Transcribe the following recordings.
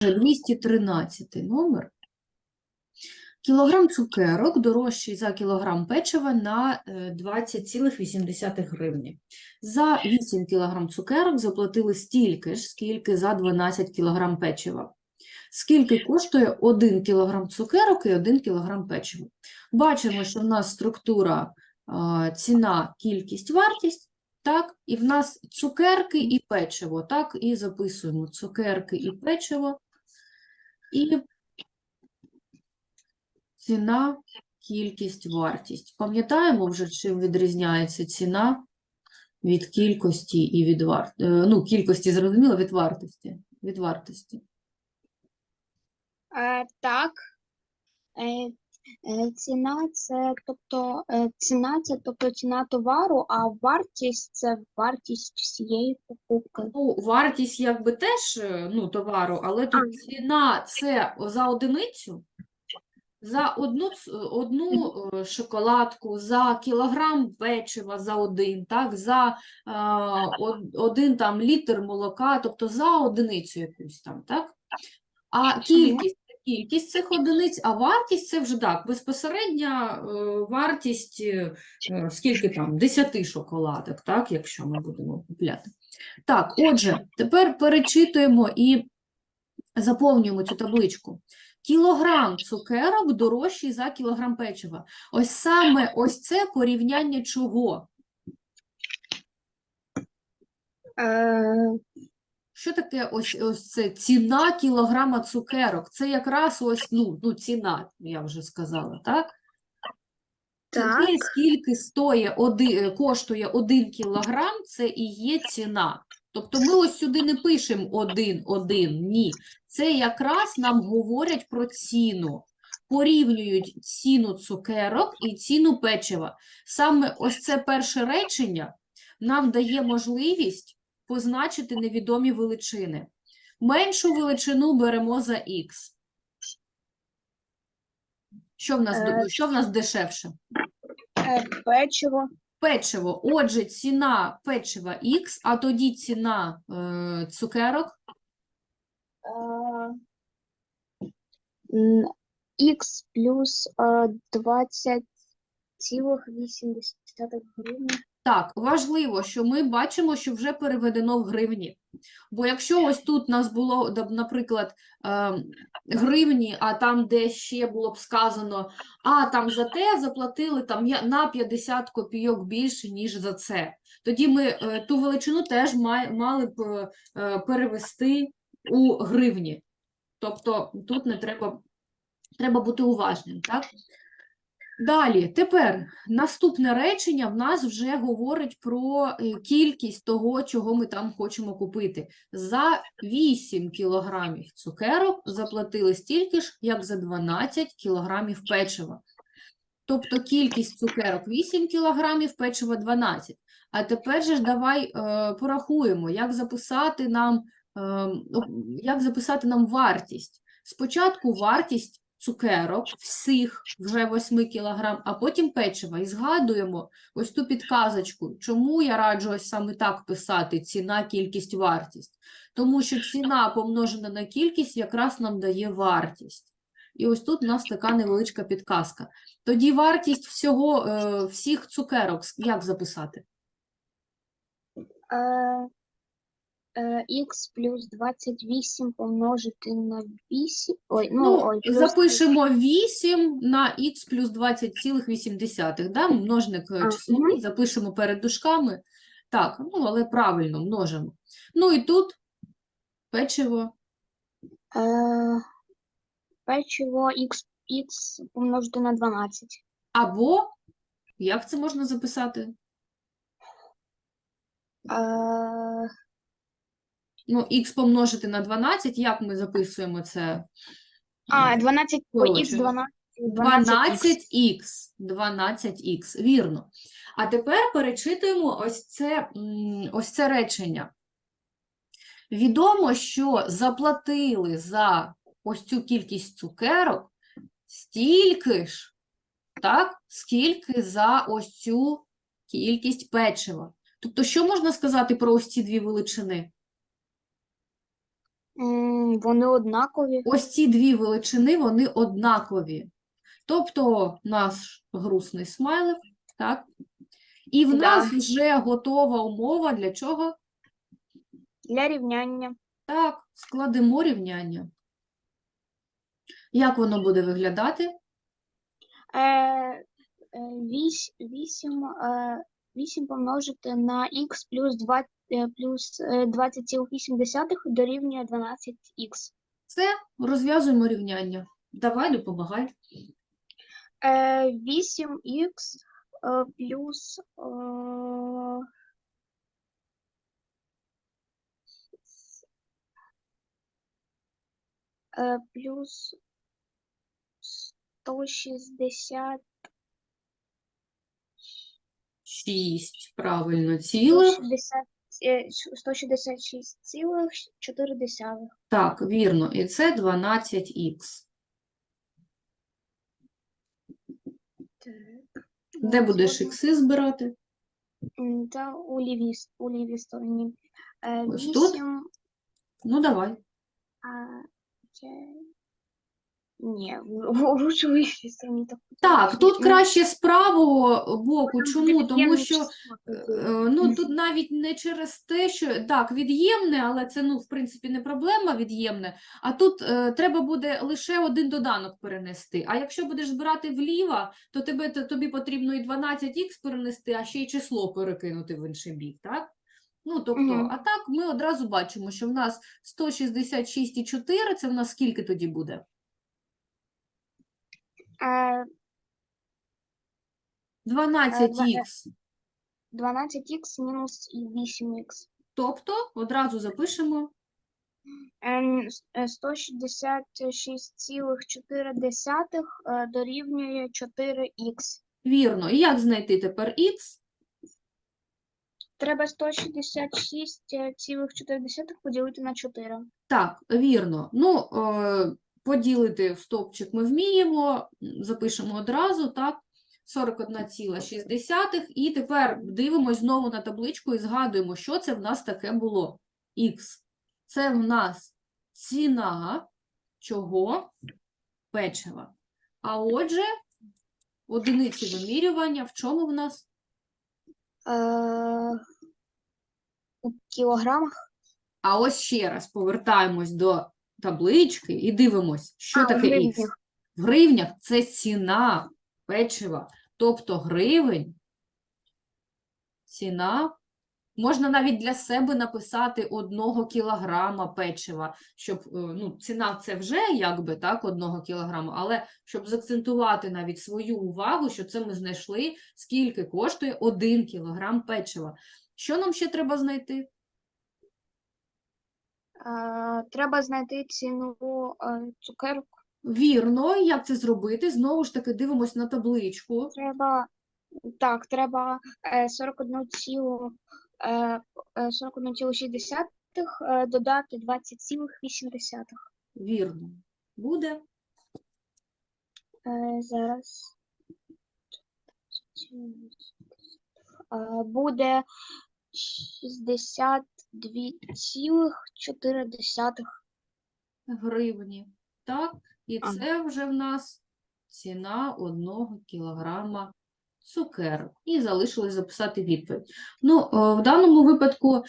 213 номер. Кілограм цукерок дорожчий за кілограм печива на е, 20,8 гривні. За 8 кілограм цукерок заплатили стільки ж, скільки за 12 кілограм печива. Скільки коштує 1 кілограм цукерок і 1 кілограм печива? Бачимо, що в нас структура ціна, кількість, вартість, так, і в нас цукерки і печиво, так, і записуємо цукерки і печиво, і ціна, кількість, вартість. Пам'ятаємо вже, чим відрізняється ціна від кількості і від вар... е, ну, кількості, зрозуміло, від вартості. Від вартості. Е, так. Е, ціна це, тобто, е, ціна це тобто ціна товару, а вартість це вартість всієї покупки. Ну, вартість якби теж е, ну, товару, але тут ціна це за одиницю, за одну, одну е, шоколадку, за кілограм печива за один, так, за е, один там літр молока, тобто за одиницю якусь там, так? А кількість кількість цих одиниць, а вартість це вже так, безпосередня е, вартість, е, е, скільки там, 10 шоколадок, так, якщо ми будемо купляти. Так, отже, тепер перечитуємо і заповнюємо цю табличку. Кілограм цукерок дорожчий за кілограм печива. Ось саме ось це порівняння чого? Е, Що таке ось, ось це ціна кілограма цукерок? Це якраз ось, ну, ну ціна, я вже сказала, так? Так. те, скільки стоїть один, коштує один кілограм, це і є ціна. Тобто ми ось сюди не пишемо один, один, ні. Це якраз нам говорять про ціну. Порівнюють ціну цукерок і ціну печива. Саме ось це перше речення нам дає можливість позначити невідомі величини. Меншу величину беремо за х. Що в нас, Е, що в нас дешевше? е, печиво. Печиво. Отже, ціна печива Х, а тоді ціна е, цукерок. Х плюс е, 20,8 гривень. Так, важливо, що ми бачимо, що вже переведено в гривні. Бо якщо ось тут нас було, наприклад, е, гривні, а там, де ще було б сказано, а там за те заплатили там на 50 копійок більше, ніж за це. Тоді ми е, ту величину теж мали б е, перевести у гривні. Тобто тут не треба, треба бути уважним, так? Далі, тепер наступне речення в нас вже говорить про е, кількість того, чого ми там хочемо купити. За 8 кілограмів цукерок заплатили стільки ж, як за 12 кілограмів печива. Тобто кількість цукерок 8 кілограмів, печива 12. А тепер же ж давай е, порахуємо, як записати нам, е, як записати нам вартість. Спочатку вартість цукерок, всіх вже 8 кілограм, а потім печива. І згадуємо ось ту підказочку. Чому я раджу ось саме так писати ціна, кількість, вартість? Тому що ціна помножена на кількість якраз нам дає вартість. І ось тут у нас така невеличка підказка. Тоді вартість всього, е, всіх цукерок як записати? Е, Х плюс 28 помножити на 8. Ой, ну, Ну, ой, плюс запишемо 8 на х плюс 20,8, да? множник е, числовий, запишемо перед дужками. Так, ну, але правильно, множимо. Ну і тут печиво. Е, печиво Х, Х помножити на 12. Або, як це можна записати? Е, Ну, х помножити на 12, як ми записуємо це? а, 12, ой, Х Коротше. 12. 12 12х, 12х, вірно. А тепер перечитуємо ось це, ось це речення. Відомо, що заплатили за ось цю кількість цукерок стільки ж, так, скільки за ось цю кількість печива. Тобто, що можна сказати про ось ці дві величини? Вони однакові. Ось ці дві величини, вони однакові. Тобто наш грустний смайлик, так? І в Да. нас вже готова умова для чого? Для рівняння. Так, складемо рівняння. Як воно буде виглядати? Е, е, вісь- вісім, е, вісім помножити на х плюс 2, е, плюс е, 20,8 дорівнює 12х. Це розв'язуємо рівняння. Давай, допомагай. Е, 8х е, плюс е, е, плюс 160 6, правильно, цілих. 160, е, 166,4. Так, вірно. І це 12х. Де будеш ікси збирати? Та у лівій, у лівій стороні. Е, Ось тут? 8, Ну, давай. а, це... Ні, в, в, у ручовій стороні так. Так, тут краще з правого боку. Чому? Тому що Е, таке. Ну, тут навіть не через те, що так, від'ємне, але це, ну, в принципі, не проблема від'ємне. А тут е, треба буде лише один доданок перенести. А якщо будеш збирати вліво, то тебе, то тобі потрібно і 12х перенести, а ще й число перекинути в інший бік, так? Ну, тобто, Мгм. а так ми одразу бачимо, що в нас 166,4, це в нас скільки тоді буде? Е, 12х. 12х мінус 8х. Тобто, одразу запишемо Ем, с- е, 166,4 е, дорівнює 4х. вірно. І як знайти тепер х? Треба 166,4 поділити на 4. Так, вірно. Ну, е, поділити в стовпчик ми вміємо, запишемо одразу, так, 41,6. І тепер дивимось знову на табличку і згадуємо, що це в нас таке було. Х. Це в нас ціна чого? Печива. А отже, одиниці вимірювання в чому в нас? Е, у кілограмах? А ось ще раз повертаємось до таблички і дивимось, що А, таке гривнях. В гривнях це ціна печива, тобто гривень, ціна. Можна навіть для себе написати одного кілограма печива, щоб е, ну, ціна це вже якби так, одного кілограма, але щоб заакцентувати навіть свою увагу, що це ми знайшли, скільки коштує один кілограм печива. Що нам ще треба знайти? Е, треба знайти ціну е, цукерку. Вірно, як це зробити? Знову ж таки, дивимось на табличку. Треба так, треба е, 41,60 41 додати 20,8. Вірно. Буде. Зараз. Буде 60. 2,4 гривні. Так, і це вже в нас ціна одного кілограма цукерок. І залишилось записати відповідь. Ну, е, в даному випадку е,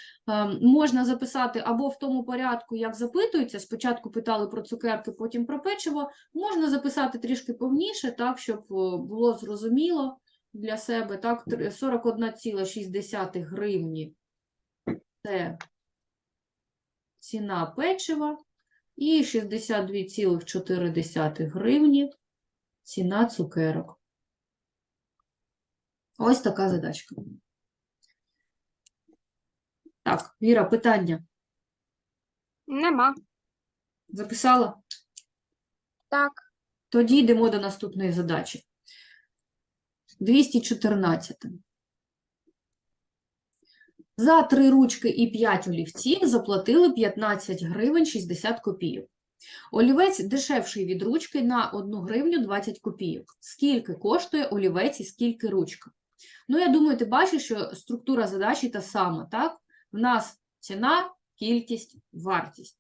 можна записати або в тому порядку, як запитується. Спочатку питали про цукерки, потім про печиво. Можна записати трішки повніше, так, щоб е, було зрозуміло для себе. Так, 41,6 гривні це ціна печива. І 62,4 гривні ціна цукерок. Ось така задачка. Так, Віра, питання Нема. записала? Так. Тоді йдемо до наступної задачі. 214. За три ручки і 5 олівців заплатили 15 гривень 60 копійок. Олівець дешевший від ручки на 1 гривню 20 копійок. Скільки коштує олівець і скільки ручка? Ну, я думаю, ти бачиш, що структура задачі та сама, так? В нас ціна, кількість, вартість.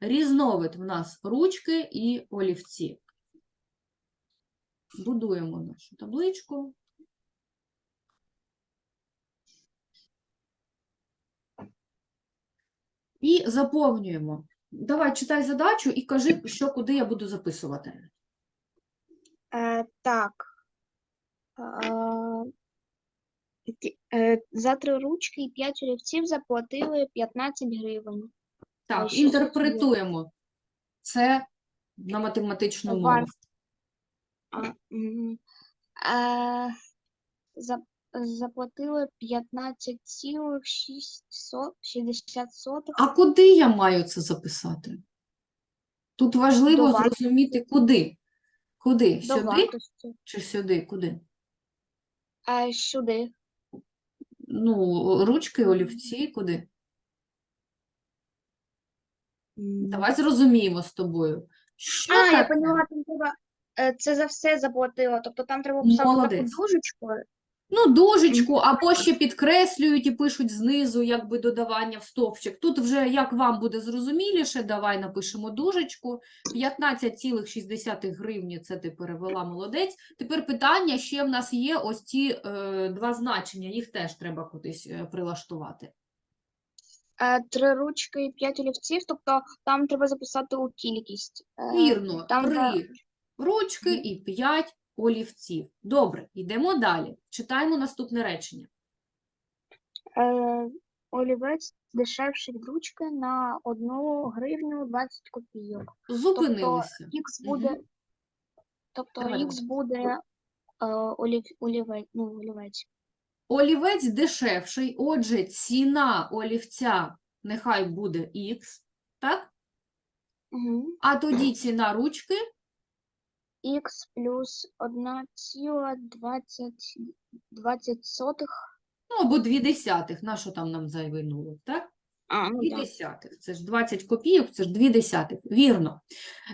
різновид в нас ручки і олівці. Будуємо нашу табличку. І заповнюємо. Давай, читай задачу і кажи, що куди я буду записувати. Е, так. Е, е, за три ручки і п'ять олівців заплатили 15 гривень. Так, що інтерпретуємо це на математичну мову. Е, за, заплатили 15,60. А куди я маю це записати? Тут важливо До вартості. зрозуміти, куди. Куди? До Сюди вартості. чи сюди? Куди? Е, сюди. Ну, ручки, олівці, куди? Давай зрозуміємо з тобою. Що А, я таке? поняла, там треба. е, Це за все заплатила. Тобто там треба писати таку Молодець. дужечку. Ну, дужечку, або ще підкреслюють і пишуть знизу, якби додавання в стовпчик. Тут вже як вам буде зрозуміліше, давай напишемо дужечку. 15,6 гривні, це ти перевела, молодець. Тепер питання, ще в нас є ось ці е, два значення, їх теж треба кудись е, прилаштувати. Е, Три ручки і п'ять олівців, тобто там треба записати у кількість. Е, Вірно, там, де- три ручки і п'ять олівців. Добре, йдемо далі. Читаємо наступне речення. Е, Олівець дешевший від ручки на 1 гривню 20 копійок. Зупинилися. Х буде, тобто Давай, Х буде е, олів, олівець, ну, олівець. Олівець дешевший, отже, ціна олівця нехай буде Х, так? Угу. А тоді ціна ручки Х плюс 1,20 сотих. ну, або 2 десятих. На що там нам зайвий нулик, так? А, ну, 2 да. десятих. Це ж 20 копійок, це ж 2 десятих. Вірно.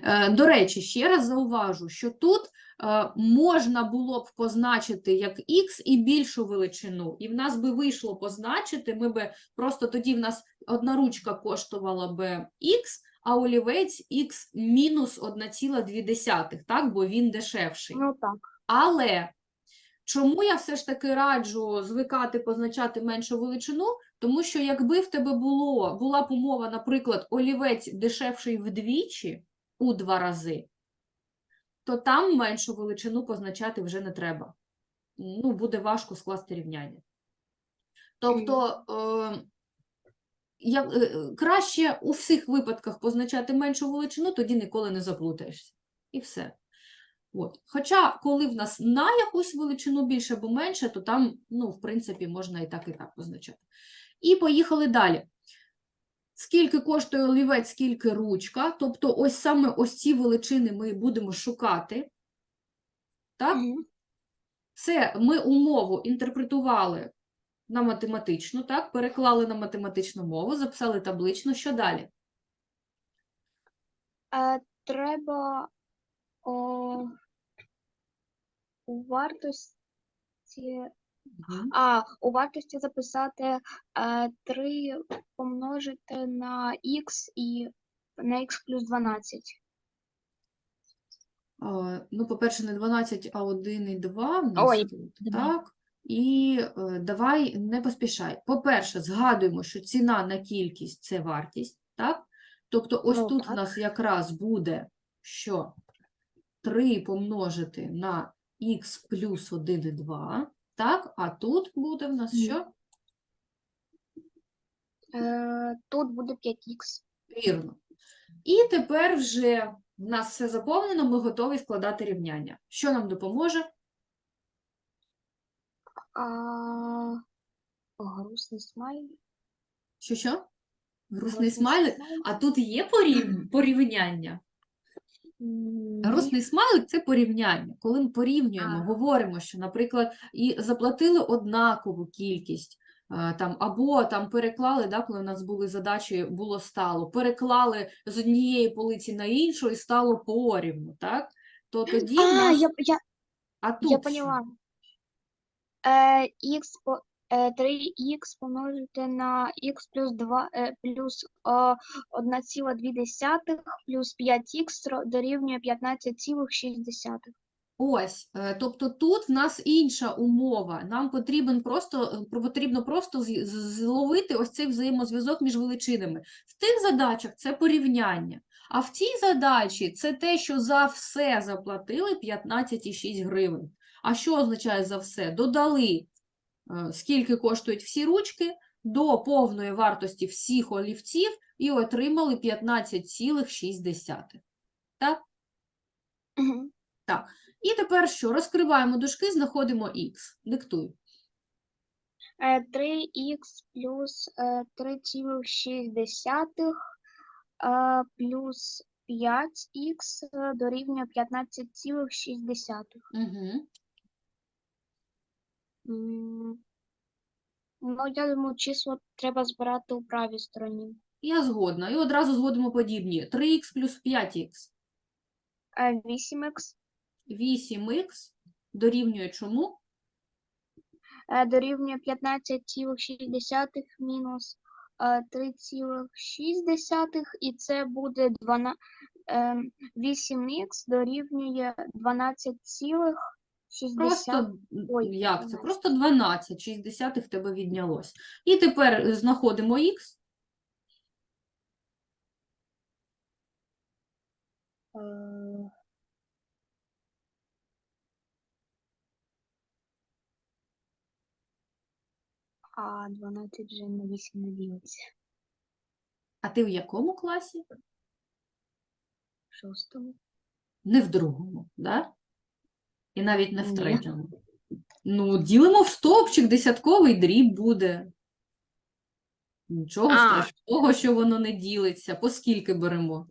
Е, До речі, ще раз зауважу, що тут е, можна було б позначити як х і більшу величину, і в нас би вийшло позначити, ми би просто тоді в нас одна ручка коштувала би х, а олівець х мінус 1,2, так, бо він дешевший. Ну так. Але чому я все ж таки раджу звикати позначати меншу величину? Тому що якби в тебе було, була б умова, наприклад, олівець дешевший вдвічі у два рази, то там меншу величину позначати вже не треба. Ну, буде важко скласти рівняння. Тобто, е, я, е, краще у всіх випадках позначати меншу величину, тоді ніколи не заплутаєшся. І все. От. Хоча, коли в нас на якусь величину більше або менше, то там, ну, в принципі, можна і так, і так позначати. І поїхали далі. Скільки коштує олівець, скільки ручка, тобто ось саме ось ці величини ми будемо шукати. Так? Мгм. Це ми умову інтерпретували на математичну, так? Переклали на математичну мову, записали таблично. Що далі? Е, треба о, у вартості А, у вартості записати е, 3 помножити на х і на х плюс 12. А, Ну, по-перше, не 12, а 1 і 2 в нас Ой, тут, два. так? І е, давай не поспішай. По-перше, згадуємо, що ціна на кількість – це вартість, так? Тобто ось Ну, тут в так. нас якраз буде, що 3 помножити на х плюс 1 і 2, так? А тут буде в нас що? Е, тут буде 5х. Вірно. І тепер вже в нас все заповнено, ми готові складати рівняння. Що нам допоможе? А, грустний смайлик. Що-що? Грустний грустний смайлик? А тут є порів... порівняння? Грустний смайлик – це порівняння. Коли ми порівнюємо, А. говоримо, що, наприклад, і заплатили однакову кількість, е, там, або там переклали, да, коли у нас були задачі, було стало, переклали з однієї полиці на іншу і стало порівну, так? То тоді А, нас... я, я, А тут я що? поняла. Е, х, е, 3х помножити на х плюс 2 е, плюс е, 1,2 плюс 5х дорівнює 15,6. Ось, е, тобто тут в нас інша умова. Нам потрібен просто, е, потрібно просто зловити ось цей взаємозв'язок між величинами. В тих задачах це порівняння, а в цій задачі це те, що за все заплатили 15,6 гривень. А що означає за все? Додали, е, скільки коштують всі ручки, до повної вартості всіх олівців і отримали 15,6. Так? Мгм. І тепер що? Розкриваємо дужки, знаходимо х. Диктуй. Е, 3х плюс е, 3,6 е, плюс 5х е, дорівнює 15,6. Угу. Ну, я думаю, число треба збирати у правій стороні. Я згодна. І одразу зводимо подібні. 3х плюс 5х. Е, 8х 8х дорівнює чому? е, дорівнює 15,6 мінус е, 3,6, і це буде 12, е, 8х дорівнює 12,6. Просто, Ой, як це? Просто 12, 6 десятих в тебе віднялось. І тепер е, знаходимо х. Е, А 12 вже на 8 не ділиться. А ти в якому класі? В шостому. Не в другому, да? І навіть не в третьому. Ну, ділимо в стовпчик, десятковий дріб буде. Нічого А. страшного, що воно не ділиться. По скільки беремо?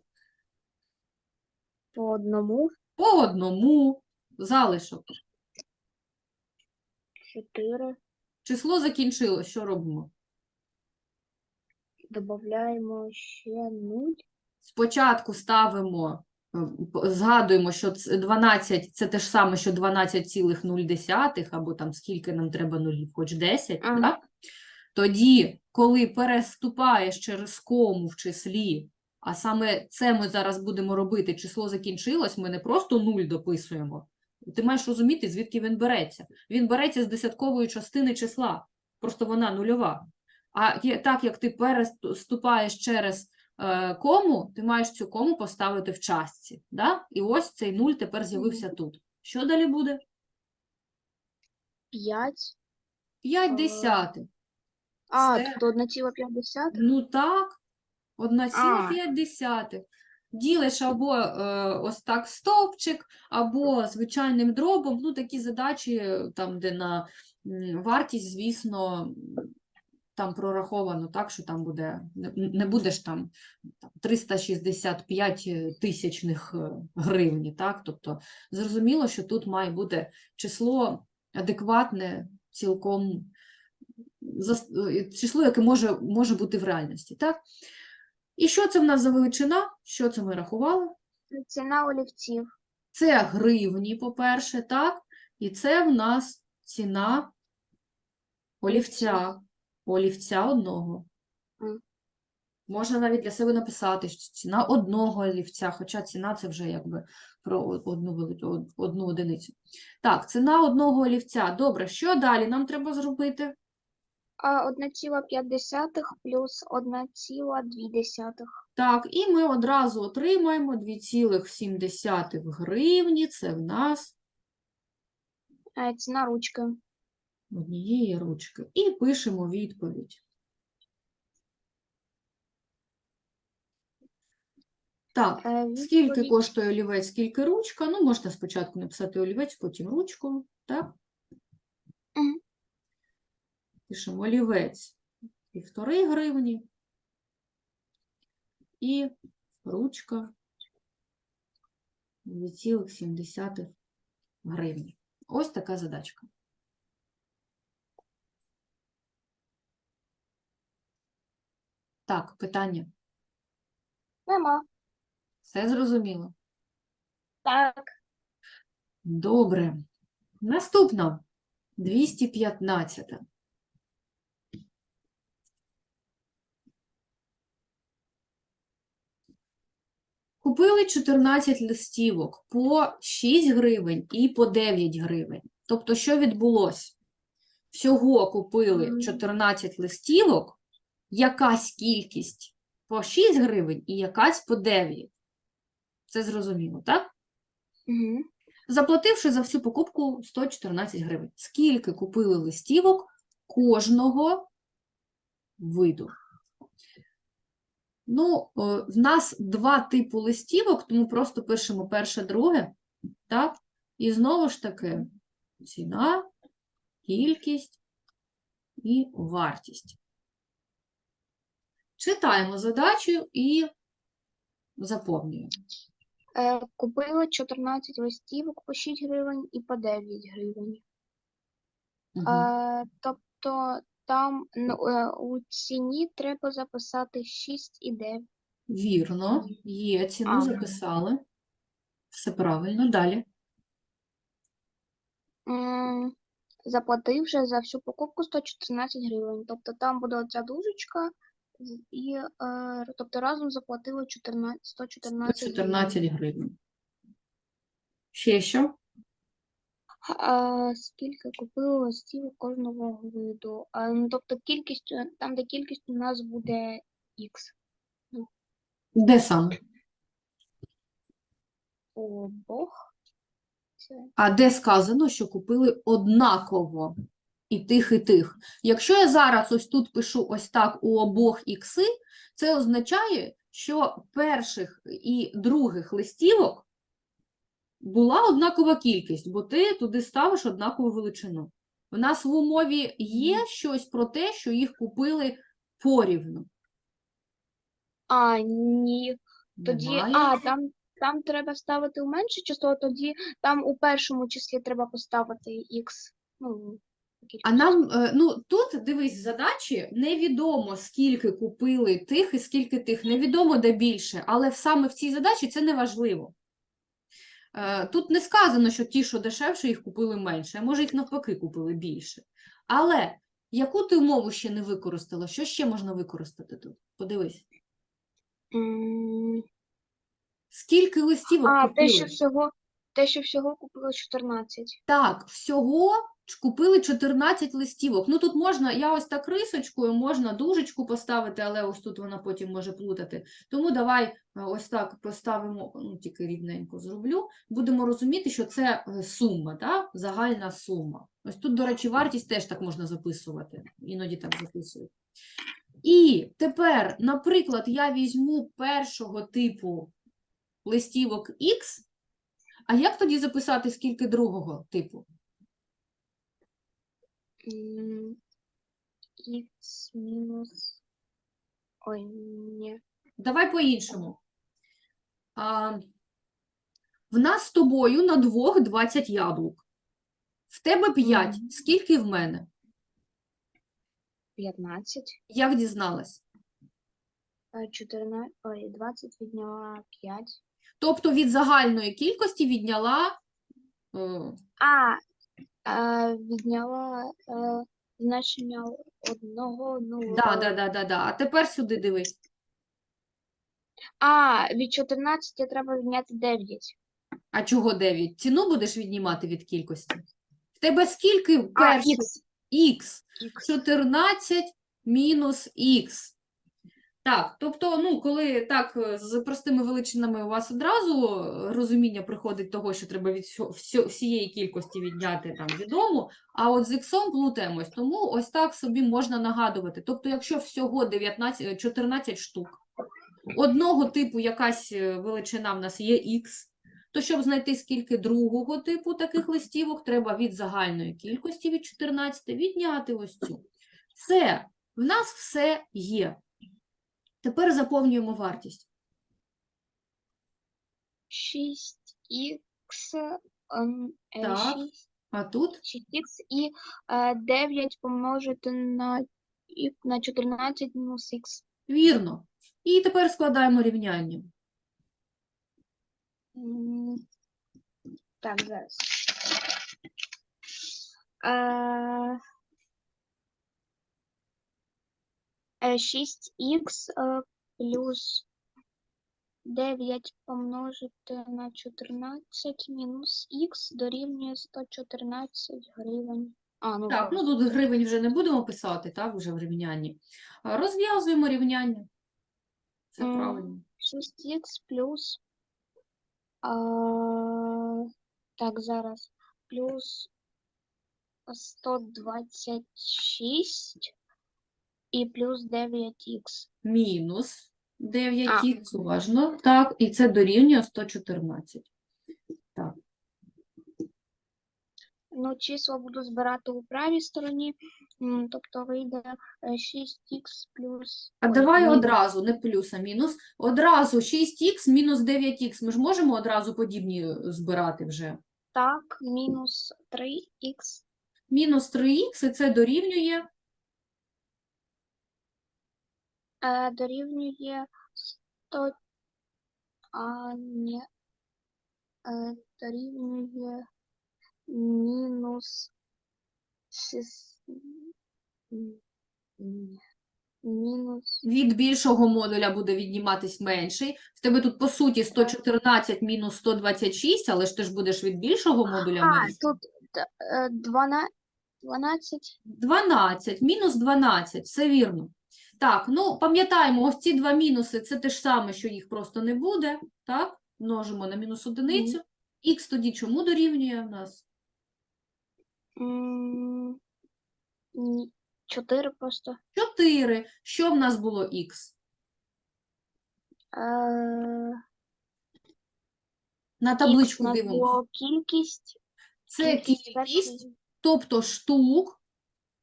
По одному По одному. Залишок. 4. Число закінчилось. Що робимо? Додаємо ще 0. Спочатку ставимо, згадуємо, що ц- 12 – це те ж саме, що 12,0, або там скільки нам треба нулів, хоч 10, Ага. так? Тоді, коли переступаєш через кому в числі, а саме це ми зараз будемо робити, число закінчилось, ми не просто 0 дописуємо. Ти маєш розуміти, звідки він береться. Він береться з десяткової частини числа, просто вона нульова. А так як ти переступаєш через кому, ти маєш цю кому поставити в частці. Да? І ось цей 0 тепер з'явився тут. Що далі буде? 5. 5 Е, десятих. А, Це- тут 1,5. Ну так, 1,5. Ділиш або е, ось так стовпчик, або звичайним дробом. Ну, такі задачі, е, там, де на вартість, звісно, там прораховано так, що там буде, не- не будеш там, там 365 тисячних е, гривні, так? Тобто, зрозуміло, що тут має бути число адекватне, цілком е, число, яке може, може бути в реальності, так? І що це в нас за величина? Що це ми рахували? Ціна олівців. Це гривні, по-перше, так? І це в нас ціна олівця, олівця одного. Можна навіть для себе написати, що ціна одного олівця, хоча ціна це вже якби про одну, одну одиницю. Так, ціна одного олівця. Добре, що далі нам треба зробити? А 1,5 плюс 1,2. Так, і ми одразу отримаємо 2,7 гривні. Це в нас Е, Ціна ручки. Однієї ручки. І пишемо відповідь. Так, Е, скільки коштує олівець, скільки ручка? Ну, можна спочатку написати олівець, потім ручку, так? Пишемо олівець півтори гривні і ручка 2,7 гривні. Ось така задачка. Так, питання. Нема. Все зрозуміло? Так. Добре. Наступна 215. Купили 14 листівок по 6 гривень і по 9 гривень. Тобто, що відбулося? Всього купили 14 листівок якась кількість по 6 гривень і якась по 9. Це зрозуміло, так? Угу. Заплативши за всю покупку 114 гривень. Скільки купили листівок кожного виду? Ну, е, в нас два типи листівок, тому просто пишемо перше, друге, так? І знову ж таки ціна, кількість і вартість. Читаємо задачу і заповнюємо. Е, купили 14 листівок по 6 гривень і по 9 гривень. Е, тобто там ну, е, у ціні треба записати 6 і 9. Вірно, є, ціну А. записали. Все правильно, далі. М, Заплативши за всю покупку 114 гривень. Тобто там буде оця дужечка, і е, тобто разом заплатили 14, 114 гривень. 14 гривень. Ще що? А, скільки купили листів кожного виду? А, ну, тобто кількість, е, там, де кількість у нас буде X. Де саме? Обох. Це А де сказано, що купили однаково і тих, і тих? Якщо я зараз ось тут пишу ось так у обох ікси, це означає, що перших і других листівок була однакова кількість, бо ти туди ставиш однакову величину. У нас в умові є щось про те, що їх купили порівну. А, ні. Тоді, Немає. а, там, там треба ставити у менше число, тоді там у першому числі треба поставити X. Ну, А нам, е, ну тут дивись, задачі невідомо, скільки купили тих і скільки тих, невідомо де більше, але саме в цій задачі це не важливо. Е, Тут не сказано, що ті, що дешевше, їх купили менше, а може їх навпаки купили більше. Але яку ти умову ще не використала? Що ще можна використати тут? Подивись. М, Скільки листівок А, те, що всього, те, що всього купили 14. Так, всього купили 14 листівок. Ну тут можна, я ось так рисочкою, можна дужечку поставити, але ось тут вона потім може плутати. Тому давай е, ось так поставимо, ну тільки рівненько зроблю. Будемо розуміти, що це е, сума, так? Загальна сума. Ось тут, до речі, вартість теж так можна записувати. Іноді так записують. І тепер, наприклад, я візьму першого типу листівок X, а як тоді записати скільки другого типу? X мінус. Ой, ні. Давай по-іншому. А, в нас з тобою на двох 20 яблук. В тебе 5. Мгм. Скільки в мене? 15. Як дізналась? Е, 14, ой, 20 відняла 5. Тобто від загальної кількості відняла. е, А, е, відняла е, значення одного нула. да, да, да, да, да. А тепер сюди дивись. А, від 14 треба відняти 9. А чого 9? Ціну будеш віднімати від кількості? В тебе скільки А, перших? Х. X. 14 мінус х. Так, тобто, ну, коли так е, з простими величинами у вас одразу е, розуміння приходить того, що треба від всієї кількості відняти там відому, а от з іксом плутаємось, тому ось так собі можна нагадувати. Тобто, якщо всього 19, е, 14 штук, одного типу якась е, величина в нас є х, то щоб знайти скільки другого типу таких листівок, треба від загальної кількості від 14 відняти ось цю. Все, в нас все є. Тепер заповнюємо вартість. 6х, ем, е, Так. 6, А тут 6х і е, 9 помножити на, на 14 мінус х. вірно. І тепер складаємо рівняння. Так, зараз. Е, е, 6х е, плюс 9 помножити на 14 мінус х дорівнює 114 гривень. А, ну Так, ну тут гривень вже не будемо писати, так, вже в рівнянні. Розв'язуємо рівняння. Це М. правильно. 6х плюс. А, так, зараз. Плюс 126 і плюс 9х. Мінус 9х, уважно. Так, і це дорівнює 114. Так. Ну, числа буду збирати у правій стороні, м, тобто вийде е, 6х плюс. А ой, давай мінус. одразу, не плюс, а мінус. Одразу 6х мінус 9х. Ми ж можемо одразу подібні е, збирати вже. Так, мінус 3х. Мінус 3х, і це дорівнює Е, дорівнює 100, а ні, е, дорівнює мінус 6, мінус, від більшого модуля буде відніматись менший. В тебе тут, по суті, 114 мінус 126, але ж ти ж будеш від більшого модуля а, менший. тут е, 12, 12, 12, мінус 12, все вірно. Так, ну пам'ятаємо, ось ці два мінуси, це те ж саме, що їх просто не буде, так? Множимо на мінус одиницю. Х тоді чому дорівнює в нас? м, ні, 4 просто. 4. Що в нас було х? Е, На табличку дивимося. було кількість, Це кількість кількість, тобто штук,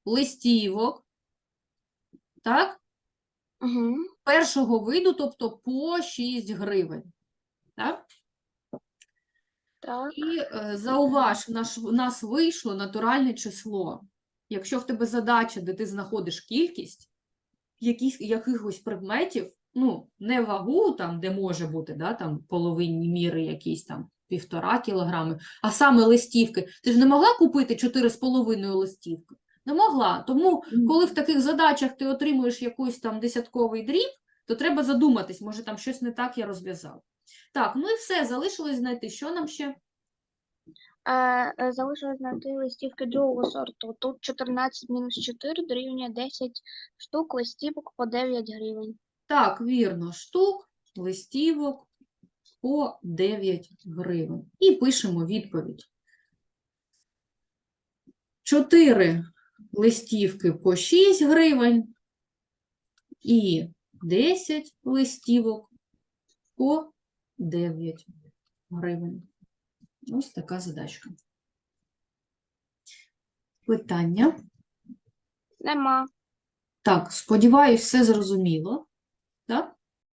листівок, так? Угу. Першого виду, тобто по 6 гривень. Так? Так. І е, зауваж, наш, в нас вийшло натуральне число. Якщо в тебе задача, де ти знаходиш кількість яких, якихось предметів, ну, не вагу, там, де може бути, да, там, половинні міри якісь там півтора кілограми, а саме листівки. Ти ж не могла купити 4,5 листівки? Не могла. Тому, коли в таких задачах ти отримуєш якийсь там десятковий дріб, то треба задуматись, може там щось не так я розв'язав. Так, ну і все, залишилось знайти. Що нам ще? Е, е, залишилось знайти листівки другого сорту. Тут 14 мінус 4 дорівнює 10 штук листівок по 9 гривень. Так, вірно, штук, листівок по 9 гривень. І пишемо відповідь. 4 листівки по 6 гривень і 10 листівок по 9 гривень. Ось така задачка. Питання? Нема. Так, сподіваюсь, все зрозуміло. Так?